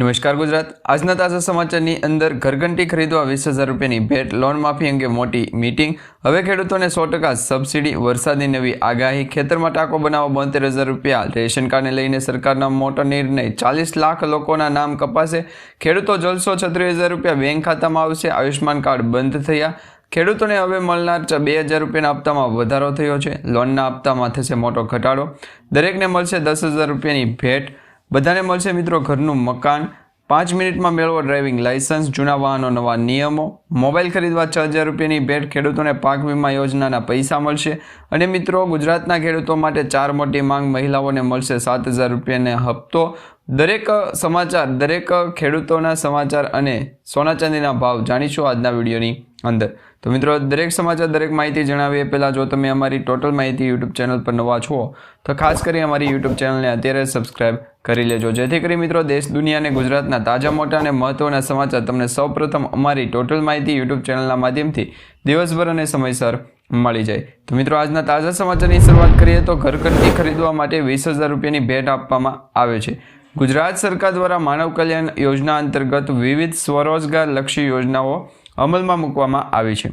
નમસ્કાર ગુજરાત. આજના તાજા સમાચારની અંદર ઘરઘંટી ખરીદવા વીસ હજાર રૂપિયાની ભેટ, લોન માફી અંગે મોટી મીટિંગ. હવે ખેડૂતોને સો ટકા સબસિડી વરસાદની નવી આગાહી, ખેતરમાં ટાંકો બનાવો બોતેર હજાર રૂપિયા, રેશન કાર્ડને લઈને સરકારના મોટો નિર્ણય, ચાલીસ લાખ લોકોના નામ કપાશે. ખેડૂતો જલસો છત્રીસ હજાર રૂપિયા બેંક ખાતામાં આવશે આયુષ્માન કાર્ડ બંધ થયા. ખેડૂતોને હવે મળનાર બે હજાર રૂપિયાના હપ્તામાં વધારો થયો છે. લોનના હપ્તામાં થશે મોટો ઘટાડો. દરેકને મળશે દસ હજાર રૂપિયાની ભેટ. બધાને મળશે મિત્રો ઘરનું મકાન. પાંચ મિનિટમાં મેળવો ડ્રાઇવિંગ લાઇસન્સ, જૂના વાહનો, નવા નિયમો. મોબાઈલ ખરીદવા છ હજાર રૂપિયાની ભેટ ખેડૂતોને પાક વીમા યોજનાના પૈસા મળશે. અને મિત્રો, ગુજરાતના ખેડૂતો માટે ચાર મોટી માંગ મહિલાઓને મળશે સાત હજાર રૂપિયાને હપ્તો. દરેક સમાચાર, દરેક ખેડૂતોના સમાચાર અને સોના ચાંદીના ભાવ જાણીશું આજના વિડીયોની અંદર. તો મિત્રો, દરેક સમાચાર, દરેક માહિતી જણાવીએ. પહેલાં જો તમે અમારી ટોટલ માહિતી યુટ્યુબ ચેનલ પર નવા છો, તો ખાસ કરી અમારી યુટ્યુબ ચેનલને અત્યારે સબસ્ક્રાઇબ કરી લેજો. જેથી કરી મિત્રો, દેશ, દુનિયા અને ગુજરાતના તાજા, મોટા અને મહત્વના સમાચાર તમને સૌપ્રથમ અમારી ટોટલ માહિતી યુટ્યુબ ચેનલના માધ્યમથી દિવસભર અને સમયસર મળી જાય. તો મિત્રો, આજના તાજા સમાચારની શરૂઆત કરીએ તો ઘરકંટી ખરીદવા માટે વીસ હજાર રૂપિયાની ભેટ આપવામાં આવે છે. ગુજરાત સરકાર દ્વારા માનવ કલ્યાણ યોજના અંતર્ગત વિવિધ સ્વરોજગાર લક્ષી યોજનાઓ અમલમાં મૂકવામાં આવી છે.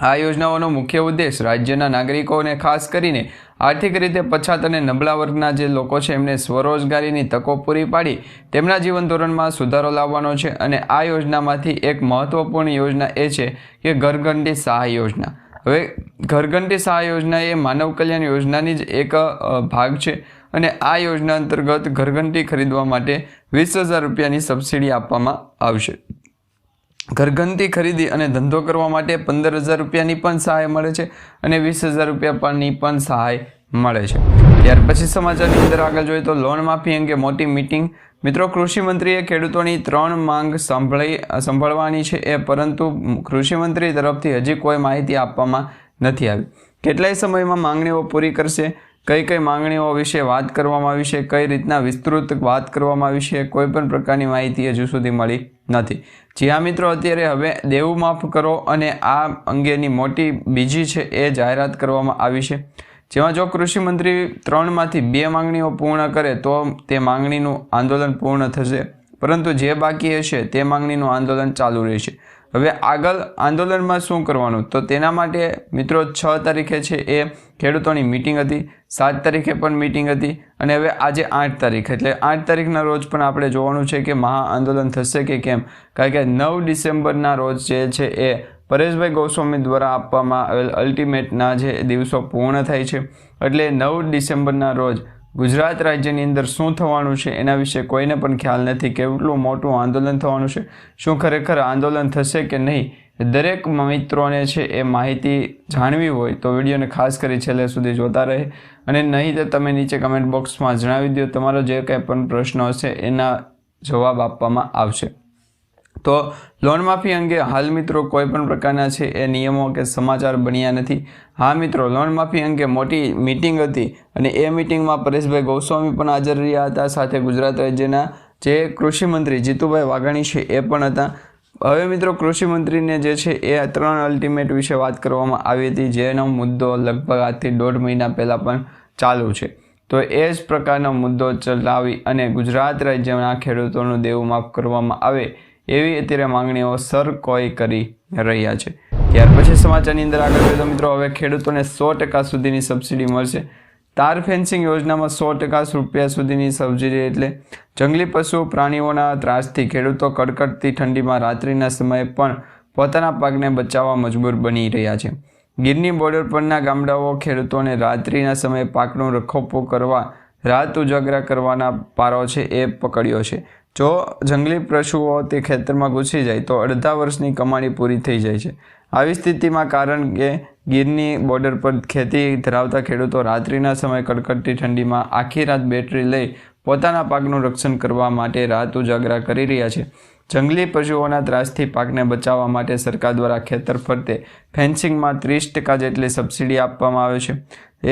આ યોજનાઓનો મુખ્ય ઉદ્દેશ રાજ્યના નાગરિકોને ખાસ કરીને આર્થિક રીતે પછાત અને નબળા વર્ગના જે લોકો છે, એમને સ્વરોજગારીની તકો પૂરી પાડી તેમના જીવન ધોરણમાં સુધારો લાવવાનો છે અને આ યોજનામાંથી એક મહત્વપૂર્ણ યોજના એ છે કે ઘરઘંટી સહાય યોજના. હવે ઘરઘંટી સહાય યોજના એ માનવ કલ્યાણ યોજનાની જ એક ભાગ છે અને આ યોજના અંતર્ગત ઘરઘંટી ખરીદવા માટે વીસ હજાર રૂપિયાની સબસિડી આપવામાં આવશે. ઘરઘંટી ખરીદી અને ધંધો કરવા માટે પંદર હજાર રૂપિયાની પણ સહાય મળે છે અને વીસ હજાર રૂપિયા પરની પણ સહાય મળે છે. ત્યાર પછી સમાચારની અંદર આગળ જોઈએ તો લોન માફી અંગે મોટી મિટિંગ. મિત્રો, કૃષિ મંત્રીએ ખેડૂતોની ત્રણ માંગ સાંભળી, સંભાળવાની છે એ, પરંતુ કૃષિમંત્રી તરફથી હજી કોઈ માહિતી આપવામાં નથી આવી. કેટલાય સમયમાં માંગણીઓ પૂરી કરશે? કઈ કઈ માંગણીઓ વિશે વાત કરવામાં આવી છે? કઈ રીતના વિસ્તૃત વાત કરવામાં આવી છે? કોઈ પણ પ્રકારની માહિતી હજુ સુધી મળી નથી. જી હા મિત્રો અત્યારે હવે દેવું માફ કરો અને આ અંગેની મોટી બીજી છે એ જાહેરાત કરવામાં આવી છે. જેમાં જો કૃષિમંત્રી ત્રણમાંથી બે માંગણીઓ પૂર્ણ કરે તો તે માંગણીનું આંદોલન પૂર્ણ થશે. પરંતુ જે બાકી હશે તે માંગણીનું આંદોલન ચાલુ રહેશે. હવે આગળ આંદોલનમાં શું કરવાનું? તો તેના માટે મિત્રો છ તારીખે છે એ ખેડૂતોની મિટિંગ હતી, સાત તારીખે પણ મિટિંગ હતી અને હવે આજે આઠ તારીખ. એટલે આઠ તારીખના રોજ પણ આપણે જોવાનું છે કે મહા આંદોલન થશે કે કેમ? કારણ કે નવ ડિસેમ્બરના રોજ જે છે એ પરેશભાઈ ગોસ્વામી દ્વારા આપવામાં આવેલ અલ્ટિમેટના જે દિવસો પૂર્ણ થાય છે. એટલે નવ ડિસેમ્બરના રોજ ગુજરાત રાજ્યની અંદર શું થવાનું છે એના વિશે કોઈને પણ ખ્યાલ નથી કેટલું મોટું આંદોલન થવાનું છે. શું ખરેખર આંદોલન થશે કે નહીં? દરેક મિત્રોને છે એ માહિતી જાણવી હોય તો વિડીયોને ખાસ કરી છેલ્લે સુધી જોતા રહે. અને નહીં તો તમે નીચે કમેન્ટ બોક્સમાં જણાવી દો તમારો જે કંઈ પણ પ્રશ્નો હશે એના જવાબ આપવામાં આવશે. તો લોન માફી અંગે હાલ મિત્રો કોઈ પણ પ્રકારના છે એ નિયમો કે સમાચાર બન્યા નથી. હા મિત્રો, લોન માફી અંગે મોટી મિટિંગ હતી અને એ મિટિંગમાં પરેશભાઈ ગોસ્વામી પણ હાજર રહ્યા હતા, સાથે ગુજરાત રાજ્યના જે કૃષિમંત્રી જીતુભાઈ વાઘાણી છે એ પણ હતા. હવે મિત્રો કૃષિમંત્રીને જે છે એ ત્રણ અલ્ટિમેટ વિશે વાત કરવામાં આવી હતી, જેનો મુદ્દો લગભગ આજથી દોઢ મહિના પહેલાં પણ ચાલુ છે. તો એ જ પ્રકારનો મુદ્દો ચલાવી અને ગુજરાત રાજ્યના ખેડૂતોનું દેવું માફ કરવામાં આવે એવી અત્યારે માંગણીઓ સર કોઈ કરી રહ્યા છે. ત્યાર પછી સમાચારની અંદર આગળ જોઈએ મિત્રો, હવે ખેડૂતોને સો ટકા સુધીની સબસિડી મળશે. તાર ફેન્સિંગ યોજનામાં સો ટકા રૂપિયા સુધીની સબસિડી એટલે જંગલી પશુ, પ્રાણીઓના ત્રાસથી, ખેડૂતો કડકડતી ઠંડીમાં રાત્રિના સમયે પણ પોતાના પાકને બચાવવા મજબૂર બની રહ્યા છે. ગીરની બોર્ડર પરના ગામડાઓ ખેડૂતોને રાત્રિના સમયે પાકનો રખોપો કરવા, રાત ઉજાગરા કરવાના પારો છે એ પકડ્યો છે. જો જંગલી પશુઓ તે ખેતરમાં ઘૂસી જાય, તો અડધા વર્ષની કમાણી પૂરી થઈ જાય છે. આવી સ્થિતિમાં કારણ કે ગીરની બોર્ડર પર ખેતી ધરાવતા ખેડૂતો રાત્રિના સમયે કડકડતી ઠંડીમાં આખી રાત બેટરી લઈ પોતાના પાકનું રક્ષણ કરવા માટે રાત ઉજાગરા કરી રહ્યા છે. જંગલી પશુઓના ત્રાસથી પાકને બચાવવા માટે સરકાર દ્વારા ખેતર ફરતે ફેન્સિંગમાં ત્રીસ ટકા જેટલી સબસિડી આપવામાં આવે છે.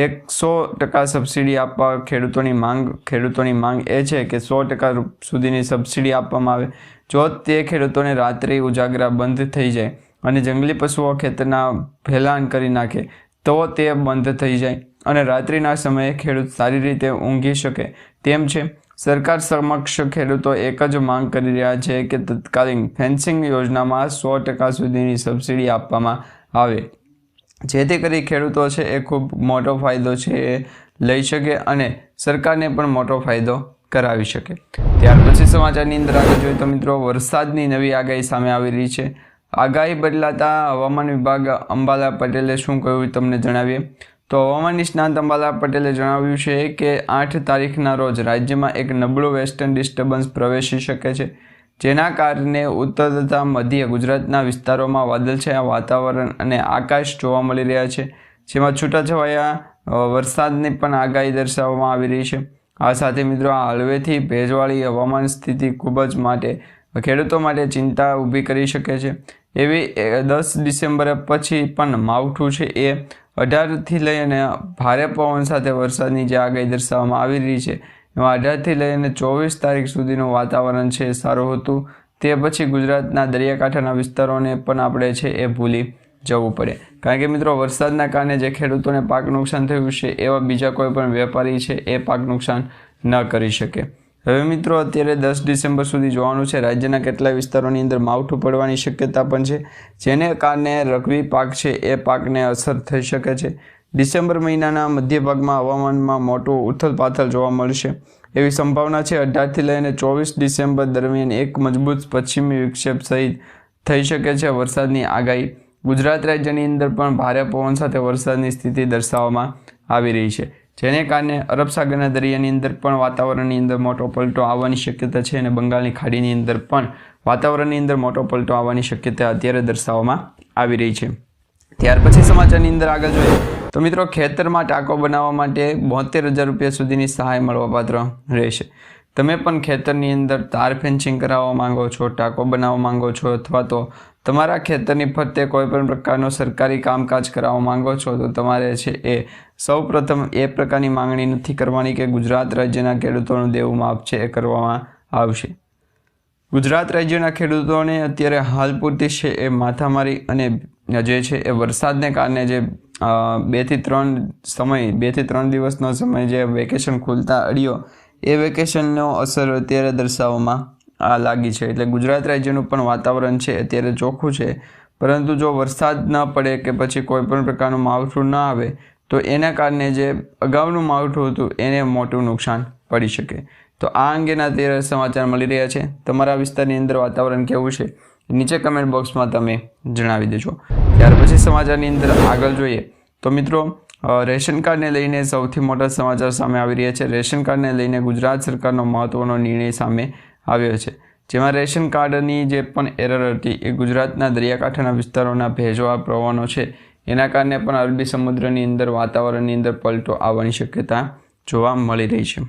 એકસો ટકા સબસિડી આપવા ખેડૂતોની માંગ ખેડૂતોની માંગ એ છે કે સો ટકા સુધીની સબસિડી આપવામાં આવે. જો તે ખેડૂતોને રાત્રિ ઉજાગરા બંધ થઈ જાય અને જંગલી પશુઓ ખેતરના ફેલાણ કરી નાખે, તો તે બંધ થઈ જાય અને રાત્રિના સમયે ખેડૂત સારી રીતે ઊંઘી શકે. તેમ છે સરકાર સમક્ષ ખેડૂતો એક જ માંગ કરી રહ્યા છે કે તત્કાલીન ફેન્સિંગ યોજનામાં સો ટકા સુધીની સબસિડી આપવામાં આવે. જેથી કરી ખેડૂતો છે એ ખૂબ મોટો ફાયદો છે એ લઈ શકે અને સરકારને પણ મોટો ફાયદો કરાવી શકે. ત્યાર પછી સમાચારની અંદર આગળ જોઈએ તો મિત્રો, વરસાદની નવી આગાહી સામે આવી રહી છે. આગાહી બદલાતા હવામાન વિભાગ અંબાલા પટેલે શું કહ્યું તમને જણાવીએ. તો હવામાન નિષ્ણાંત અંબાલા પટેલે જણાવ્યું છે કે આઠ તારીખના રોજ રાજ્યમાં એક નબળું વેસ્ટર્ન ડિસ્ટર્બન્સ પ્રવેશી શકે છે, જેના કારણે ઉત્તર તથા મધ્ય ગુજરાતના વિસ્તારોમાં વાદળછાયા વાતાવરણ અને આકાશ જોવા મળી રહ્યા છે, જેમાં છૂટાછવાયા વરસાદની પણ આગાહી દર્શાવવામાં આવી રહી છે. આ સાથે મિત્રો આ હળવેથી ભેજવાળી હવામાન સ્થિતિ ખૂબ જ માટે, ખેડૂતો માટે ચિંતા ઊભી કરી શકે છે. એવી દસ ડિસેમ્બર પછી પણ માવઠું છે એ અઢારથી લઈ અને ભારે પવન સાથે વરસાદની જે આગાહી દર્શાવવામાં આવી રહી છે, એમાં અઢારથી લઈ અને ચોવીસ તારીખ સુધીનું વાતાવરણ છે, સારું હતું. તે પછી ગુજરાતના દરિયાકાંઠાના વિસ્તારોને પણ આપણે છે એ ભૂલી જવું પડે. કારણ કે મિત્રો, વરસાદના કારણે જે ખેડૂતોને પાક નુકસાન થયું છે, એવા બીજા કોઈ પણ વેપારી છે એ પાક નુકસાન ન કરી શકે. હવે મિત્રો, અત્યારે દસ ડિસેમ્બર સુધી જોવાનું છે. રાજ્યના કેટલાય વિસ્તારોની અંદર માવઠું પડવાની શક્યતા પણ છે. જેને કારણે રકવી પાક છે, એ પાકને અસર થઈ શકે છે. ડિસેમ્બર મહિનાના મધ્ય ભાગમાં હવામાનમાં મોટું ઉથલપાથલ જોવા મળશે. એવી સંભાવના છે. અઢારથી લઈને ચોવીસ ડિસેમ્બર દરમિયાન એક મજબૂત પશ્ચિમી વિક્ષેપ સહિત થઈ શકે છે વરસાદની આગાહી. ગુજરાત રાજ્યની અંદર પણ ભારે પવન સાથે વરસાદની સ્થિતિ દર્શાવવામાં આવી રહી છે. જેને કારણે અરબ સાગરના દરિયાની અંદર પણ વાતાવરણની અંદર મોટો પલટો આવવાની શક્યતા છે અને બંગાળની ખાડીની અંદર પણ વાતાવરણની અંદર મોટો પલટો આવવાની શક્યતા અત્યારે દર્શાવવામાં આવી રહી છે. ત્યાર પછી સમાચારની અંદર આગળ જોઈએ તો મિત્રો ખેતરમાં ટાંકો બનાવવા માટે બોતેર હજાર રૂપિયા સુધીની સહાય મળવાપાત્ર રહેશે. તમે પણ ખેતરની અંદર તાર ફેન્સિંગ કરાવવા માંગો છો, ટાંકો બનાવવા માંગો છો અથવા તો તમારા ખેતરની ફરતે કોઈ પણ પ્રકારનું સરકારી કામકાજ કરાવવા માંગો છો, તો તમારે છે એ સૌ પ્રથમ એ પ્રકારની માંગણી નથી કરવાની કે ગુજરાત રાજ્યના ખેડૂતોનું દેવું માપ છે એ કરવામાં આવશે. ગુજરાત રાજ્યના ખેડૂતોને અત્યારે હાલ પૂરતી છે એ માથામારી અને જે છે એ વરસાદને કારણે જે બેથી ત્રણ સમય બેથી ત્રણ દિવસનો સમય જે વેકેશન ખુલતા અડ્યો, એ વેકેશનનો અસર અત્યારે દર્શાવવામાં લાગી છે. એટલે ગુજરાત રાજ્યનું પણ વાતાવરણ છે, અત્યારે ચોખ્ખું છે. પરંતુ જો વરસાદ ન પડે કે પછી કોઈ પણ પ્રકારનું માવઠું ન આવે, તો એના કારણે જે અગાઉનું માવઠું હતું, એને મોટું નુકસાન પડી શકે. તો આ અંગેના અત્યારે સમાચાર મળી રહ્યા છે. તમારા વિસ્તારની અંદર વાતાવરણ કેવું છે? નીચે કમેન્ટ બોક્સમાં તમે જણાવી દેજો. ત્યાર પછી સમાચારની અંદર આગળ જોઈએ. તો મિત્રો રેશન કાર્ડને લઈને સૌથી મોટા સમાચાર સામે આવી રહ્યા છે. રેશન કાર્ડને લઈને ગુજરાત સરકારનો મહત્ત્વનો નિર્ણય સામે આવ્યો છે. જેમાં રેશન કાર્ડની જે પણ એરર હતી એ ગુજરાતના દરિયાકાંઠાના વિસ્તારોના ભેજવા પ્રવાહનો છે. એના કારણે પણ અરબી સમુદ્રની અંદર વાતાવરણની અંદર પલટો આવવાની શક્યતા જોવા મળી રહી છે.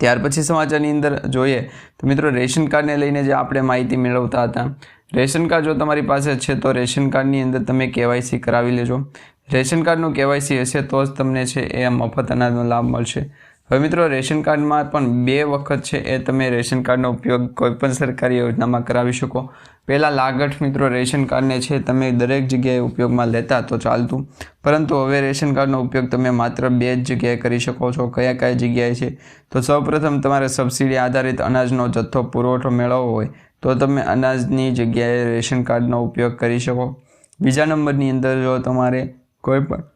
ત્યાર પછી સમાચારની અંદર જોઈએ તો મિત્રો, રેશન કાર્ડને લઈને જે આપણે માહિતી મેળવતા હતા, રેશન કાર્ડ જો તમારી પાસે છે તો રેશન કાર્ડની અંદર તમે કેવાયસી કરાવી લેજો. રેશન કાર્ડનું કેવાયસી હશે તો જ તમને છે એ મફત અનાજનો લાભ મળશે. હવે મિત્રો, રેશન કાર્ડમાં પણ બે વખત છે એ તમે રેશન કાર્ડનો ઉપયોગ કોઈપણ સરકારી યોજનામાં કરાવી શકો. પહેલાં લાગઠ મિત્રો રેશન કાર્ડને છે તમે દરેક જગ્યાએ ઉપયોગમાં લેતા તો ચાલતું. પરંતુ હવે રેશન કાર્ડનો ઉપયોગ તમે માત્ર બે જ જગ્યાએ કરી શકો છો. કયા કયા જગ્યાએ છે? તો સૌપ્રથમ તમારે સબસિડી આધારિત અનાજનો જથ્થો પુરવઠો મેળવવો હોય તો તમે અનાજની જગ્યાએ રેશન કાર્ડનો ઉપયોગ કરી શકો. બીજા નંબરની અંદર જો તમારે કોઈ પણ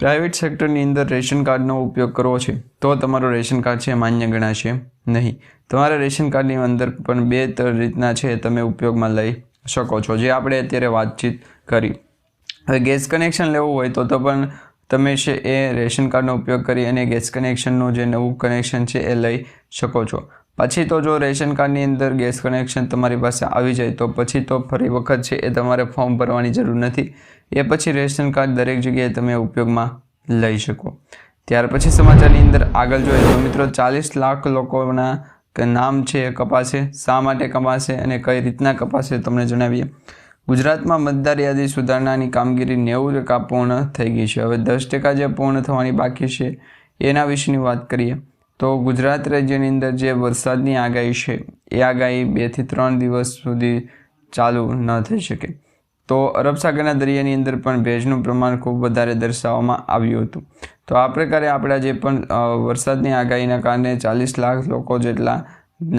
પ્રાઇવેટ સેક્ટરની અંદર રેશન કાર્ડનો ઉપયોગ કરવો છે, તો તમારું રેશન કાર્ડ છે માન્ય ગણાશે નહીં. તમારા રેશન કાર્ડની અંદર પણ બે રીતના છે તમે ઉપયોગમાં લઈ શકો છો. જે આપણે અત્યારે વાતચીત કરી. હવે ગેસ કનેક્શન લેવું હોય તો તો પણ તમે છે એ રેશન કાર્ડનો ઉપયોગ કરી અને ગેસ કનેક્શનનું જે નવું કનેક્શન છે એ લઈ શકો છો. પછી તો જો રેશન કાર્ડની અંદર ગેસ કનેક્શન તમારી પાસે આવી જાય તો પછી તો ફરી વખત છે એ તમારે ફોર્મ ભરવાની જરૂર નથી. એ પછી રેશન કાર્ડ દરેક જગ્યાએ તમે ઉપયોગમાં લઈ શકો. ત્યાર પછી સમાચારની અંદર આગળ જોઈએ તો મિત્રો ચાલીસ લાખ લોકોના નામ છે, એ કપાશે. શા માટે કપાશે અને કઈ રીતના કપાશે તમને જણાવીએ. ગુજરાતમાં મતદાર યાદી સુધારણાની કામગીરી નેવું ટકા પૂર્ણ થઈ ગઈ છે. હવે દસ ટકા જે પૂર્ણ થવાની બાકી છે, એના વિશેની વાત કરીએ તો ગુજરાત રાજ્યની અંદર જે વરસાદની આગાહી છે, એ આગાહી બેથી ત્રણ દિવસ સુધી ચાલુ ન થઈ શકે. તો અરબ સાગરના દરિયાની અંદર પણ ભેજનું પ્રમાણ ખૂબ વધારે દર્શાવવામાં આવ્યું હતું. તો આ પ્રકારે આપણા જે પણ વરસાદની આગાહીના કારણે ચાલીસ લાખ લોકો જેટલા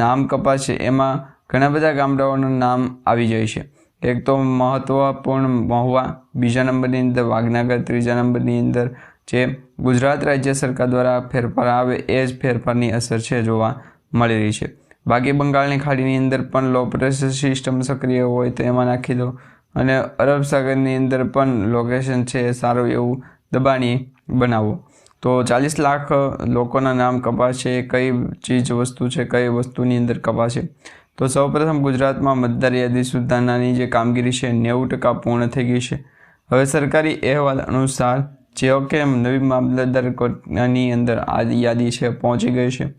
નામ કપાશે એમાં ઘણા બધા ગામડાઓનું નામ આવી જાય છે. એક તો મહત્ત્વપૂર્ણ મહુવા, બીજા નંબરની અંદર વાઘનગર, ત્રીજા નંબરની અંદર જે ગુજરાત રાજ્ય સરકાર દ્વારા ફેરફાર આવે એ જ ફેરફારની અસર છે જોવા મળી રહી છે. બાકી બંગાળની ખાડીની અંદર પણ લો પ્રેશર સિસ્ટમ સક્રિય હોય તો એમાં નાખી દો અને અરબ સાગરની અંદર પણ લોકેશન છે સારું એવું, દબાણી બનાવો. તો ચાલીસ લાખ લોકોના નામ કપાશે, કઈ ચીજ વસ્તુ છે, કઈ વસ્તુની અંદર કપાશે? તો સૌપ્રથમ ગુજરાતમાં મતદાર યાદી સુધારણાની જે કામગીરી છે, નેવું ટકા પૂર્ણ થઈ ગઈ છે. હવે સરકારી અહેવાલ અનુસાર, જે કે નવી મામલતદાર કોર્ટની અંદર આ યાદી છે, પહોંચી ગઈ છે.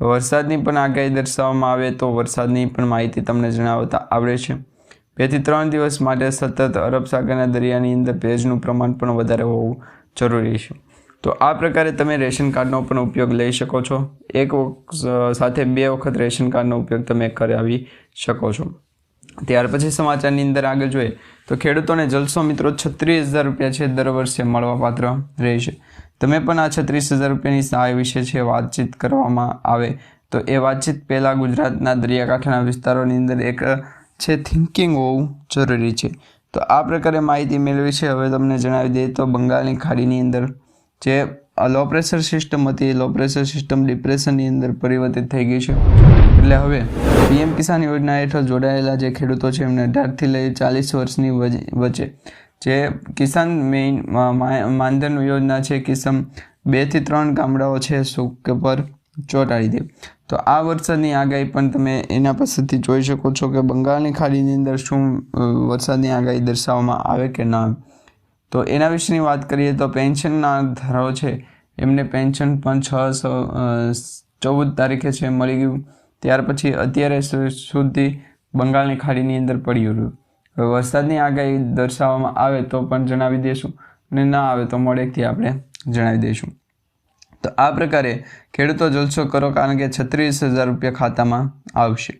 વરસાદની પણ આગાહી દર્શાવવામાં આવે તો વરસાદની પણ માહિતી તમને જણાવતા આવડે છે. બેથી ત્રણ દિવસ માટે સતત અરબ સાગરના દરિયાની અંદર ભેજનું પ્રમાણ પણ વધારે હોવું જરૂરી છે. તો આ પ્રકારે તમે રેશન કાર્ડનો પણ ઉપયોગ લઈ શકો છો. એક સાથે બે વખત રેશન કાર્ડનો ઉપયોગ તમે કરાવી શકો છો. ત્યાર પછી સમાચારની અંદર આગળ જોઈએ તો ખેડૂતોને જલસો મિત્રો છત્રીસ હજાર રૂપિયા છે દર વર્ષે મળવાપાત્ર રહેશે તમે પણ આ છત્રીસ હજાર રૂપિયાની સહાય વિશે છે વાતચીત કરવામાં આવે તો એ વાતચીત પહેલાં ગુજરાતના દરિયાકાંઠાના વિસ્તારોની અંદર એક છે થિંકિંગ હોવું જરૂરી છે. તો આ પ્રકારે માહિતી મેળવી છે. હવે તમને જણાવી દઈએ તો બંગાળની ખાડીની અંદર જે લો પ્રેશર સિસ્ટમ હતી લો પ્રેશર સિસ્ટમ ડિપ્રેશનની અંદર પરિવર્તિત થઈ ગઈ છે. એટલે હવે પીએમ કિસાન યોજના હેઠળ જોડાયેલા જે ખેડૂતો છે, એમને અઢારથી લઈ ચાલીસ વર્ષની વચ- વચ્ચે જે કિસાન મેઇન માનધન યોજના છે, કિસમ બેથી ત્રણ ગામડાઓ છે સુક પર ચોંટાડી દે. તો આ વરસાદની આગાહી પણ તમે એના પાસેથી જોઈ શકો છો કે બંગાળની ખાડીની અંદર શું વરસાદની આગાહી દર્શાવવામાં આવે કે ના આવે. તો એના વિશેની વાત કરીએ તો પેન્શનના ધારો છે, એમને પેન્શન પણ છ સ- ચૌદ તારીખે છે મળી ગયું. ત્યાર પછી અત્યારે સુધી બંગાળની ખાડીની અંદર પડ્યું રહ્યું. વરસાદની આગાહી દર્શાવવામાં આવે તો પણ જણાવી દઈશું અને ના આવે તો મોડેકથી આપણે જણાવી દઈશું તો આ પ્રકારે ખેડૂતો જલસો કરો કારણ કે છત્રીસ હજાર રૂપિયા ખાતામાં આવશે.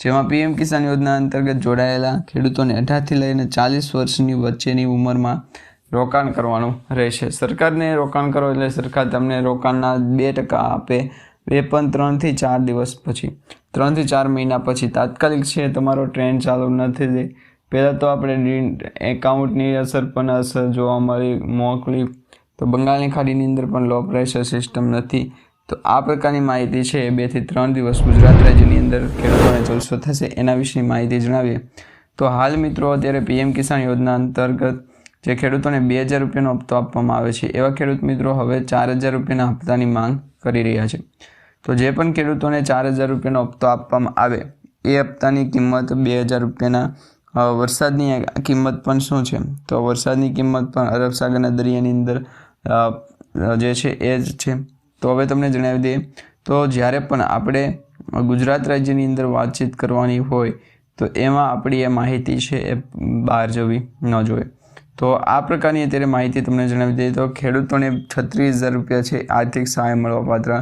જેમાં પીએમ કિસાન યોજના અંતર્ગત જોડાયેલા ખેડૂતોને અઢારથી લઈને ચાલીસ વર્ષની વચ્ચેની ઉંમરમાં રોકાણ કરવાનું રહેશે. સરકારને રોકાણ કરો એટલે સરકાર તમને રોકાણના બે ટકા આપે. બે પણ ત્રણથી ચાર દિવસ પછી. ત્રણથી ચાર મહિના પછી તાત્કાલિક છે, તમારો ટ્રેન્ડ ચાલુ નથી થઈ પહેલાં તો આપણે એકાઉન્ટની અસર પણ અસર જોવા મળી, મોકલી તો બંગાળની ખાડીની અંદર પણ લો પ્રેશર સિસ્ટમ નથી. તો આ પ્રકારની માહિતી છે બેથી ત્રણ દિવસ ગુજરાત રાજ્યની અંદર ખેડૂતોને જલસો થશે એના વિશેની માહિતી જણાવીએ. તો હાલ મિત્રો અત્યારે પીએમ કિસાન યોજના અંતર્ગત જે ખેડૂતોને બે હજાર રૂપિયાનો હપ્તો આપવામાં આવે છે, એવા ખેડૂત મિત્રો હવે ચાર હજાર રૂપિયાના હપ્તાની માંગ કરી રહ્યા છે. તો જે પણ ખેડૂતોને ચાર હજાર રૂપિયાનો હપ્તો આપવામાં આવે, એ હપ્તાની કિંમત બે હજાર રૂપિયાના વરસાદની કિંમત પણ શું છે? તો વરસાદની કિંમત પણ અરબ સાગરના દરિયાની અંદર જે છે એ જ છે. તો હવે તમને જણાવી દઈએ. તો જ્યારે પણ આપણે ગુજરાત રાજ્યની અંદર વાતચીત કરવાની હોય, તો એમાં આપણી એ માહિતી છે એ બહાર જવી ન જોઈએ. તો આ પ્રકારની અત્યારે માહિતી તમને જણાવી દઈએ તો ખેડૂતોને છત્રીસ હજાર રૂપિયા છે આર્થિક સહાય મળવાપાત્ર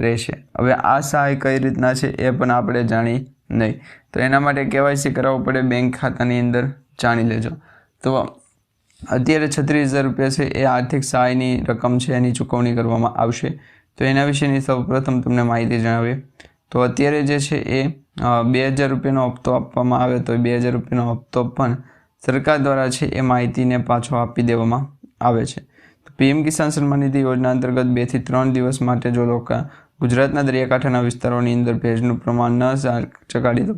રહેશે. હવે આ સહાય કઈ રીતના છે એ પણ આપણે જાણી નહીં. તો એના માટે કેવાયસી કરાવવું પડે બેંક ખાતાની અંદર. જાણી લેજો. તો અત્યારે છત્રીસ હજાર રૂપિયા છે, એ આર્થિક સહાયની રકમ છે, એની ચૂકવણી કરવામાં આવશે. તો એના વિશેની સૌપ્રથમ તમને માહિતી જણાવીએ. તો અત્યારે જે છે એ બે હજાર રૂપિયાનો હપ્તો આપવામાં આવે તો બે હજાર રૂપિયાનો હપ્તો પણ સરકાર દ્વારા છે એ માહિતીને પાછો આપી દેવામાં આવે છે. પીએમ કિસાન સન્માન નિધિ યોજના અંતર્ગત બેથી ત્રણ દિવસ માટે જો લોકો ગુજરાતના દરિયાકાંઠાના વિસ્તારોની અંદર ભેજનું પ્રમાણ ન ચકાડી દો,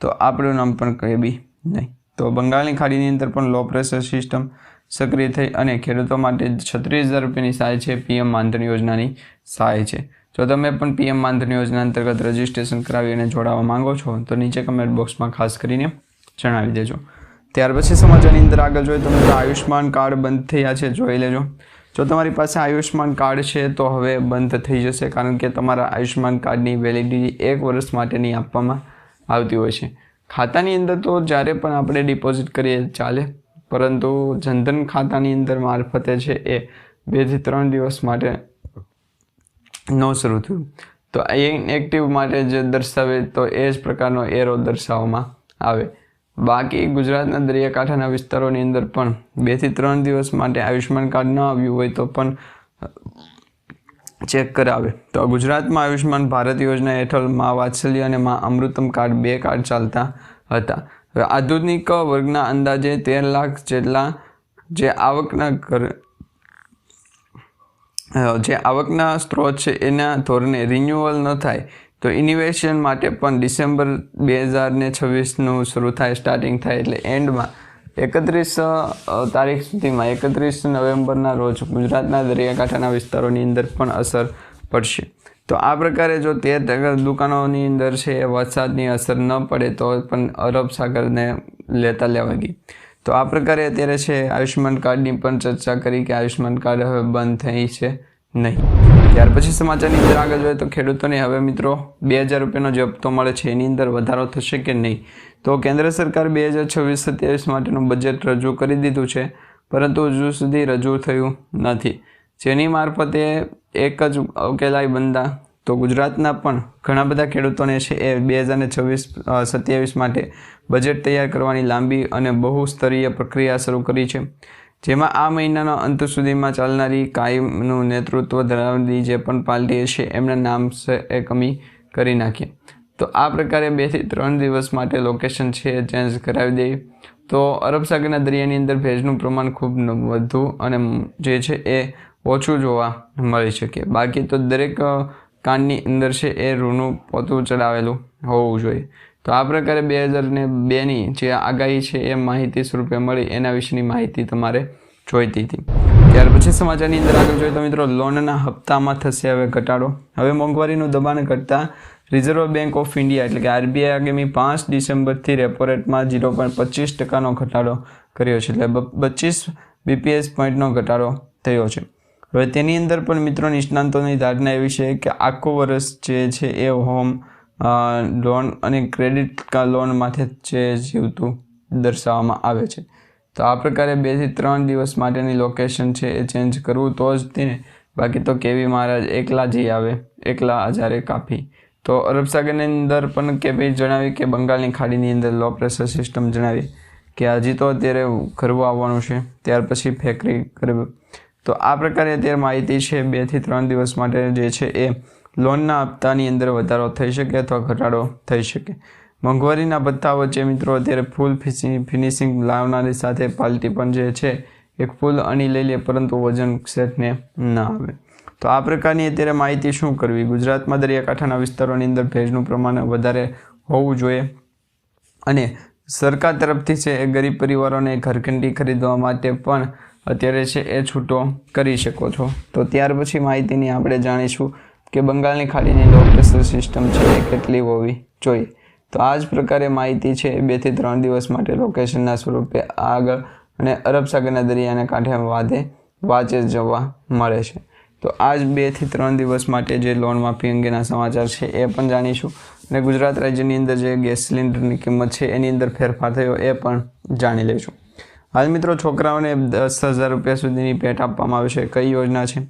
તો આપણું નામ પણ કંઈ બી નહીં. તો બંગાળની ખાડીની અંદર પણ લો પ્રેશર સિસ્ટમ સક્રિય થઈ અને ખેડૂતો માટે છત્રીસ હજાર રૂપિયાની સહાય છે પીએમ માનધન યોજનાની સહાય છે. જો તમે પણ પીએમ માનધન યોજના અંતર્ગત રજિસ્ટ્રેશન કરાવી અને જોડાવા માંગો છો, તો નીચે કમેન્ટ બોક્સમાં ખાસ કરીને જણાવી દેજો. ત્યાર પછી સમાચારની અંદર આગળ જોઈએ તો મિત્રો આયુષ્માન કાર્ડ બંધ થયા છે, જોઈ લેજો. જો તમારી પાસે આયુષ્માન કાર્ડ છે, તો હવે બંધ થઈ જશે, કારણ કે તમારા આયુષ્માન કાર્ડની વેલિડિટી એક વર્ષ માટેની આપવામાં આવતી હોય છે. ખાતાની અંદર તો જ્યારે પણ આપણે ડિપોઝિટ કરીએ ચાલે, પરંતુ જનધન ખાતાની અંદર મારફતે છે એ બેથી ત્રણ દિવસ માટે ન શરૂ થયું. તો એક્ટિવ માટે જે દર્શાવે તો એ જ પ્રકારનો એરો દર્શાવવામાં આવે. બાકી ગુજરાતના દરિયાકાંઠાના વિસ્તારોની અંદર પણ બેથી ત્રણ દિવસ માટે આયુષ્યમાન કાર્ડ ન આવ્યું હોય તો પણ ચેક કરાવે. તો ગુજરાતમાં આયુષ્યમાન ભારત યોજના હેઠળ મા વાત્સલ્ય અને મા અમૃતમ કાર્ડ બે કાર્ડ ચાલતા હતા. હવે આધુનિક વર્ગના અંદાજે તેર લાખ જેટલા જે આવકના ઘર જે આવકના સ્ત્રોત છે એના ધોરણે રિન્યુઅલ ન થાય, તો ઇન્વેસ્ટમેન્ટ માટે પણ ડિસેમ્બર બે હજાર ને છવ્વીસનું શરૂ થાય સ્ટાર્ટિંગ થાય એટલે એન્ડમાં એકત્રીસ તારીખ સુધીમાં, એકત્રીસ નવેમ્બરના રોજ ગુજરાતના દરિયાકાંઠાના વિસ્તારોની અંદર પણ અસર પડશે. તો આ પ્રકારે જો તેર દુકાનોની અંદર છે, એ વરસાદની અસર ન પડે તો પણ અરબ સાગરને લેતા લેવા ગઈ તો આ પ્રકારે અત્યારે છે, આયુષ્યમાન કાર્ડની પણ ચર્ચા કરી કે આયુષ્યમાન કાર્ડ હવે બંધ થઈ છે નહીં. ત્યાર પછી સમાચારની અંદર આગળ જોઈએ તો ખેડૂતોને હવે મિત્રો બે હજાર રૂપિયાનો જે હપ્તો મળે છે, એની અંદર વધારો થશે કે નહીં? તો કેન્દ્ર સરકાર બે હજાર છવ્વીસ સત્યાવીસ માટેનું બજેટ રજૂ કરી દીધું છે, પરંતુ હજુ સુધી રજૂ થયું નથી. જેની મારફતે એક જ ઉકેલાઈ બંધા તો ગુજરાતના પણ ઘણા બધા ખેડૂતોને છે એ બે હજાર ને છવ્વીસ સત્યાવીસ માટે બજેટ તૈયાર કરવાની લાંબી અને બહુસ્તરીય પ્રક્રિયા શરૂ કરી છે. જેમાં આ મહિનાના અંત સુધીમાં ચાલનારી કાયમનું નેતૃત્વ ધરાવતી જે પણ પાર્ટી છે, એમના નામ છે એ કમી કરી નાખીએ તો આ પ્રકારે બેથી ત્રણ દિવસ માટે લોકેશન છે ચેન્જ કરાવી દઈએ તો અરબ સાગરના દરિયાની અંદર ભેજનું પ્રમાણ ખૂબ વધુ અને જે છે એ ઓછું જોવા મળી શકે. બાકી તો દરેક કાનની અંદર છે એ રૂનું પોતું ચડાવેલું હોવું જોઈએ. તો આ પ્રકારે બે હજાર ને બેની જે આગાહી છે એ માહિતી સ્વરૂપે મળી. એના વિશેની માહિતી તમારે જોઈતી હતી. ત્યાર પછી સમાચારની અંદર આગળ જોઈએ તો મિત્રો, લોનના હપ્તામાં થશે હવે ઘટાડો. હવે મોંઘવારીનું દબાણ ઘટતા રિઝર્વ બેંક ઓફ ઇન્ડિયા એટલે કે આરબીઆઈ આગામી પાંચ ડિસેમ્બરથી રેપો રેટમાં ઝીરો પોઈન્ટ પચીસ ટકાનો ઘટાડો કર્યો છે. એટલે પચીસ બીપીએસ પોઈન્ટનો ઘટાડો થયો છે. હવે તેની અંદર પણ મિત્રો નિષ્ણાંતોની ધારણા એવી છે કે આખું વર્ષ જે છે એ હોમ લોન અને ક્રેડિટ લોન માટે જે જીવતું દર્શાવવામાં આવે છે. તો આ પ્રકારે બેથી ત્રણ દિવસ માટેની લોકેશન છે એ ચેન્જ કરવું તો જ તેને બાકી તો કેવી મહારાજ એકલા જઈ આવે, એકલા હજારે કાફી તો અરબ સાગરની અંદર પણ કેવી જણાવી કે બંગાળની ખાડીની અંદર લો પ્રેશર સિસ્ટમ જણાવી કે હજી તો અત્યારે કરવું આવવાનું છે, ત્યાર પછી ફેક્ટરી કરવી તો આ પ્રકારે અત્યારે માહિતી છે બેથી ત્રણ દિવસ માટે જે છે એ લોનના હપ્તાની અંદર વધારો થઈ શકે અથવા ઘટાડો થઈ શકે. મોંઘવારીના ભથ્થા વચ્ચે મિત્રો, અત્યારે ફૂલ ફિનિશિંગ લાવનારી સાથે પાલટી પણ જે છે, એક ફૂલ અણી લઈ લે, પરંતુ વજન સેટને ન આવે. તો આ પ્રકારની અત્યારે માહિતી શું કરવી? ગુજરાતમાં દરિયાકાંઠાના વિસ્તારોની અંદર ભેજનું પ્રમાણ વધારે હોવું જોઈએ. અને સરકાર તરફથી છે એ ગરીબ પરિવારોને ઘરકંડી ખરીદવા માટે પણ અત્યારે છે એ છૂટો કરી શકો છો. તો ત્યાર પછી માહિતીની આપણે જાણીશું કે બંગાળની ખાડીની લો પ્રેશર સિસ્ટમ છે એ કેટલી હોવી જોઈએ. તો આ જ પ્રકારે માહિતી છે એ બેથી ત્રણ દિવસ માટે લોકેશનના સ્વરૂપે આગળ અને અરબ સાગરના દરિયાના કાંઠે વાદે વાંચે જવા મળે છે. તો આજ બેથી ત્રણ દિવસ માટે જે લોન માફી અંગેના સમાચાર છે એ પણ જાણીશું. અને ગુજરાત રાજ્યની અંદર જે ગેસ સિલિન્ડરની કિંમત છે એની અંદર ફેરફાર થયો એ પણ જાણી લઈશું. હાલ મિત્રો છોકરાઓને દસ હજાર રૂપિયા સુધીની ભેટ આપવામાં આવે છે. કઈ યોજના છે?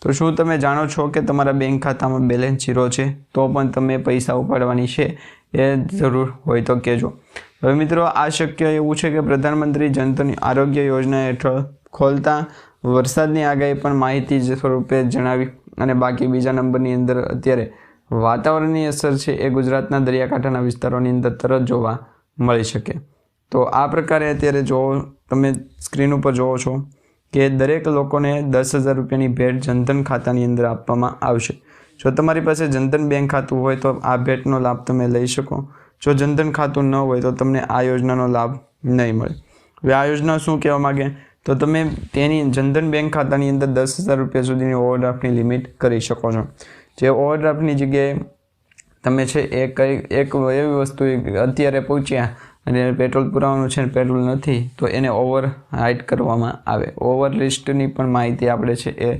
તો શું તમે જાણો છો કે તમારા બેંક ખાતામાં બેલેન્સ ઝીરો છે? તો પણ તમે પૈસા ઉપાડવાની છે એ જરૂર હોય તો કહેજો. હવે મિત્રો આ શક્ય એવું છે કે પ્રધાનમંત્રી જનધન આરોગ્ય યોજના હેઠળ ખોલતા વરસાદની આગાહી પણ માહિતી જે સ્વરૂપે જણાવી અને બાકી બીજા નંબરની અંદર અત્યારે વાતાવરણની અસર છે એ ગુજરાતના દરિયાકાંઠાના વિસ્તારોની અંદર તરત જોવા મળી શકે. તો આ પ્રકારે અત્યારે જો તમે સ્ક્રીન ઉપર જોવો છો કે દરેક લોકોને દસ હજાર રૂપિયાની ભેટ જનધન ખાતાની અંદર આપવામાં આવશે. જો તમારી પાસે જનધન બેંક ખાતું હોય તો આ ભેટનો લાભ તમે લઈ શકો. જો જનધન ખાતું ન હોય તો તમને આ યોજનાનો લાભ નહીં મળે. હવે આ યોજના શું કહેવા માગે? તો તમે તેની જનધન બેંક ખાતાની અંદર દસ હજાર રૂપિયા સુધીની ઓવરડ્રાફ્ટની લિમિટ કરી શકો છો. જે ઓવરડ્રાફ્ટની જગ્યાએ તમે છે એ કઈ એક એવી વસ્તુ અત્યારે પહોંચ્યા અને પેટ્રોલ પુરાવાનું છે પેટ્રોલ નથી, તો એને ઓવર હાઇટ કરવામાં આવે. ઓવર લિસ્ટની પણ માહિતી આપણે છે એ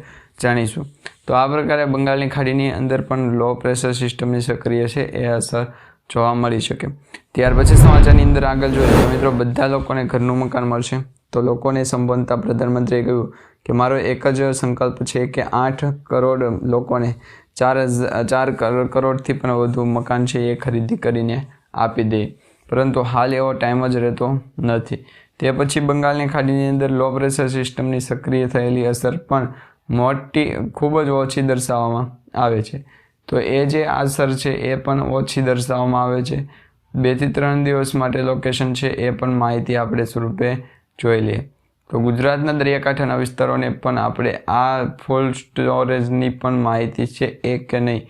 જાણીશું. તો આ પ્રકારે બંગાળની ખાડીની અંદર પણ લો પ્રેશર સિસ્ટમની સક્રિય છે, એ અસર જોવા મળી શકે. ત્યાર પછી સમાચારની અંદર આગળ જોઈએ તો મિત્રો, બધા લોકોને ઘરનું મકાન મળશે. તો લોકોને સંબોધતા પ્રધાનમંત્રીએ કહ્યું કે મારો એક જ સંકલ્પ છે કે આઠ કરોડ લોકોને ચાર ચાર કરોડ કરોડથી પણ વધુ મકાન છે એ ખરીદી કરીને આપી દે. પરંતુ હાલ એવો ટાઈમ જ રહેતો નથી. તે પછી બંગાળની ખાડીની અંદર લો પ્રેશર સિસ્ટમની સક્રિય થયેલી અસર પણ મોટી, ખૂબ જ ઓછી દર્શાવવામાં આવે છે. તો એ જે અસર છે એ પણ ઓછી દર્શાવવામાં આવે છે. બેથી ત્રણ દિવસ માટે લોકેશન છે એ પણ માહિતી આપણે સ્વરૂપે જોઈ લઈએ. તો ગુજરાતના દરિયાકાંઠાના વિસ્તારોને પણ આપણે આ ફૂલ સ્ટોરેજની પણ માહિતી છે એ કે નહીં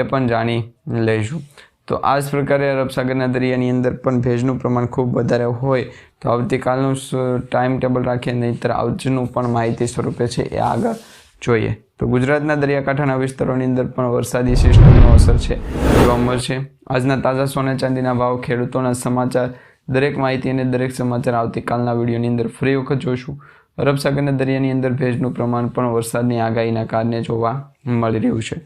એ પણ જાણી લઈશું. તો આ જ પ્રકારે અરબસાગરના દરિયાની અંદર પણ ભેજનું પ્રમાણ ખૂબ વધારે હોય તો આવતીકાલનું ટાઈમ ટેબલ રાખીએ, નહીંતર આજનું પણ માહિતી સ્વરૂપે છે એ આગળ જોઈએ. તો ગુજરાતના દરિયાકાંઠાના વિસ્તારોની અંદર પણ વરસાદી સિસ્ટમનો અસર છે જોવા મળશે. આજના તાજા સોના ચાંદીના ભાવ ખેડૂતોના સમાચાર દરેક માહિતી અને દરેક સમાચાર આવતીકાલના વિડીયોની અંદર ફરી વખત જોઈશું. અરબ સાગરના દરિયાની અંદર ભેજનું પ્રમાણ પણ વરસાદની આગાહીના કારણે જોવા મળી રહ્યું છે.